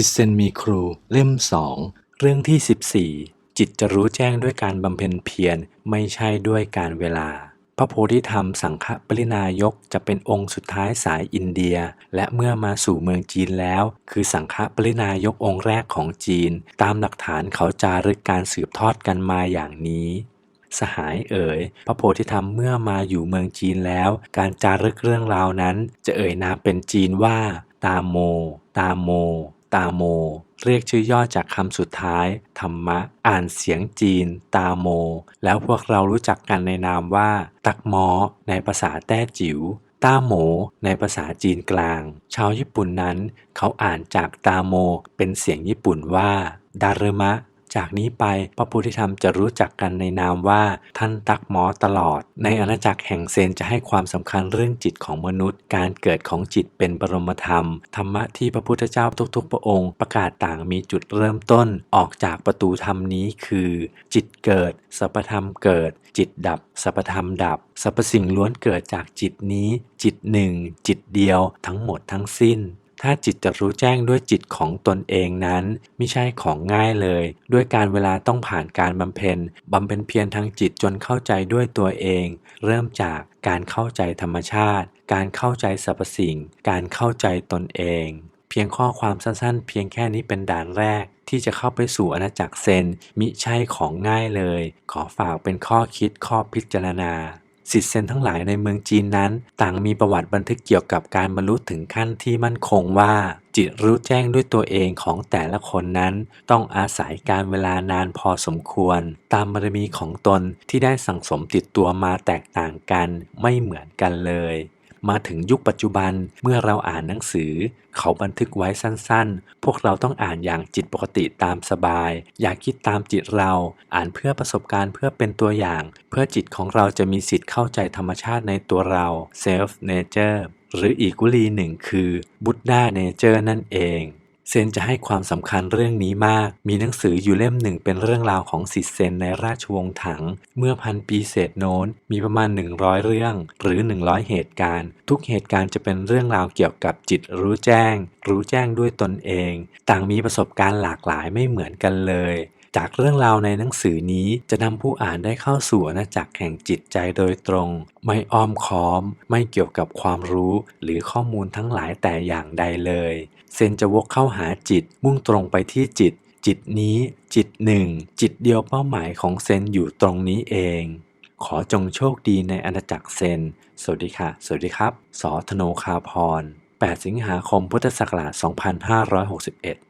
จิตเซนมีครู เล่มสอง เรื่องที่ 14 จิตจะรู้แจ้งด้วยการบำเพ็ญเพียรไม่ใช่ด้วยการเวลา พระโพธิธรรมสังฆปรินายกจะเป็นองค์สุดท้ายสายอินเดีย และเมื่อมาสู่เมืองจีนแล้ว คือสังฆปรินายกองค์แรกของจีน ตามหลักฐานเขาจารึกการสืบทอดกันมาอย่างนี้สหายเอ๋ย พระโพธิธรรมเมื่อมาอยู่เมืองจีนแล้ว การจารึกเรื่องราวนั้น จะเอ่ยนามเป็นจีนว่า ตามโม ตามโม ตาโม เรียกชื่อย่อจากคำสุดท้าย ธรรมะ อ่านเสียงจีน ตาโม แล้วพวกเรารู้จักกันในนามว่า ตักหมอ ในภาษาแต้จิ๋วต้าโม ในภาษาจีนกลาง ชาวญี่ปุ่นนั้น เขาอ่านจากตาโม เป็นเสียงญี่ปุ่นว่าดารมะ จากนี้ไปพระพุทธธรรมจะรู้จักกันในนามว่าท่านตักหมอตลอด ในอาณาจักรแห่งเซนจะให้ความสำคัญเรื่องจิตของมนุษย์ การเกิดของจิตเป็นบรมธรรม ธรรมะที่พระพุทธเจ้าทุกๆ พระองค์ ประกาศต่างมีจุดเริ่มต้นออกจากประตูธรรมนี้คือ จิตเกิดสัพพธรรมเกิด จิตดับสัพพธรรมดับสรรพสิ่งล้วนเกิดจากจิตนี้ จิตหนึ่ง จิตเดียวทั้งหมดทั้งสิ้น ถ้าจิตจะรู้แจ้งด้วยจิตของตนเองนั้น ไม่ใช่ของง่ายเลย ด้วยการเวลาต้องผ่านการบำเพ็ญบำเพ็ญเพียรทางจิตจนเข้าใจด้วยตัวเอง เริ่มจากการเข้าใจธรรมชาติ การเข้าใจสรรพสิ่ง การเข้าใจตนเอง เพียงข้อความสั้นๆ เพียงแค่นี้เป็นด่านแรก ที่จะเข้าไปสู่อาณาจักรเซนมิใช่ของง่ายเลย ขอฝากเป็นข้อคิดข้อพิจารณา สิทธิเซนทั้งหลายในเมืองจีนนั้น ต่างมีประวัติบันทึกเกี่ยวกับการบรรลุถึงขั้นที่มั่นคงว่า จิตรู้แจ้งด้วยตัวเองของแต่ละคนนั้น ต้องอาศัยการเวลานานพอสมควร ตามบารมีของตนที่ได้สั่งสมติดตัวมาแตกต่างกันไม่เหมือนกันเลย มาถึงยุคปัจจุบันเมื่อเราอ่านหนังสือ เขาบันทึกไว้สั้นๆ พวกเราต้องอ่านอย่างจิตปกติตามสบาย อย่าคิดตามจิตเรา อ่านเพื่อประสบการณ์เพื่อเป็นตัวอย่าง เพื่อจิตของเราจะมีสิทธิ์เข้าใจธรรมชาติในตัวเรา self nature หรืออีกวลีหนึ่งคือ Buddha nature นั่นเอง เซนจะให้ความสำคัญเรื่องนี้มาก มีหนังสืออยู่เล่มหนึ่งเป็นเรื่องราวของสิทธิเซนในราชวงศ์ถัง เมื่อพันปีเศษโน้น มีประมาณ 100 เรื่อง หรือ 100 เหตุการณ์ ทุกเหตุการณ์จะเป็นเรื่องราวเกี่ยวกับจิตรู้แจ้ง รู้แจ้งด้วยตนเอง ต่างมีประสบการณ์หลากหลายไม่เหมือนกันเลย จากเรื่องราวในหนังสือนี้จะนำผู้อ่านได้เข้าสู่อาณาจักรแห่งจิตใจโดยตรง ไม่อ้อมค้อม ไม่เกี่ยวกับความรู้ หรือข้อมูลทั้งหลายแต่อย่างใดเลย เซนจะวกเข้าหาจิต มุ่งตรงไปที่จิต จิตนี้ จิตหนึ่ง จิตเดียวเป้าหมายของเซนอยู่ตรงนี้เอง ขอจงโชคดีในอาณาจักรเซน สวัสดีค่ะ สวัสดีครับ สอธโนคาพร 8 สิงหาคมพุทธศักราช 2561